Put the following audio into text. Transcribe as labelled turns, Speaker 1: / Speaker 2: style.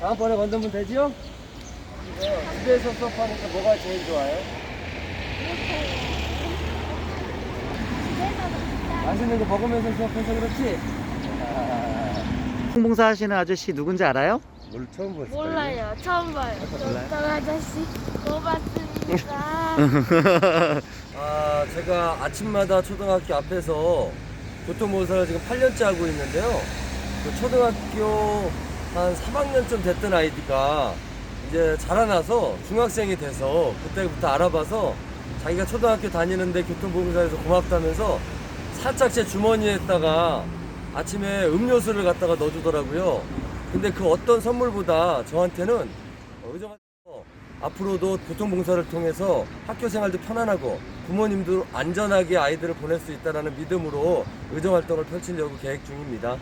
Speaker 1: 다음번에 만들면 되죠? 네, 집에서 수업하니까 뭐가 제일 좋아요? 맛있는 거 먹으면서 수업해서 그렇지?
Speaker 2: 홍봉사 하시는 아저씨 누군지 알아요?
Speaker 1: 뭘 처음 봤어요?
Speaker 3: 몰라요. 처음 봐요. 어떤 아저씨 고맙습니다.
Speaker 1: 아, 제가 아침마다 초등학교 앞에서 교통보호사를 지금 8년째 하고 있는데요. 그 초등학교 한 3학년쯤 됐던 아이디가 이제 자라나서 중학생이 돼서 그때부터 알아봐서 자기가 초등학교 다니는데 교통보호사에서 고맙다면서 살짝 제 주머니에다가 아침에 음료수를 갖다가 넣어주더라고요. 근데 그 어떤 선물보다 저한테는 의정 앞으로도 교통봉사를 통해서 학교 생활도 편안하고 부모님도 안전하게 아이들을 보낼 수 있다는 믿음으로 의정 활동을 펼치려고 계획 중입니다.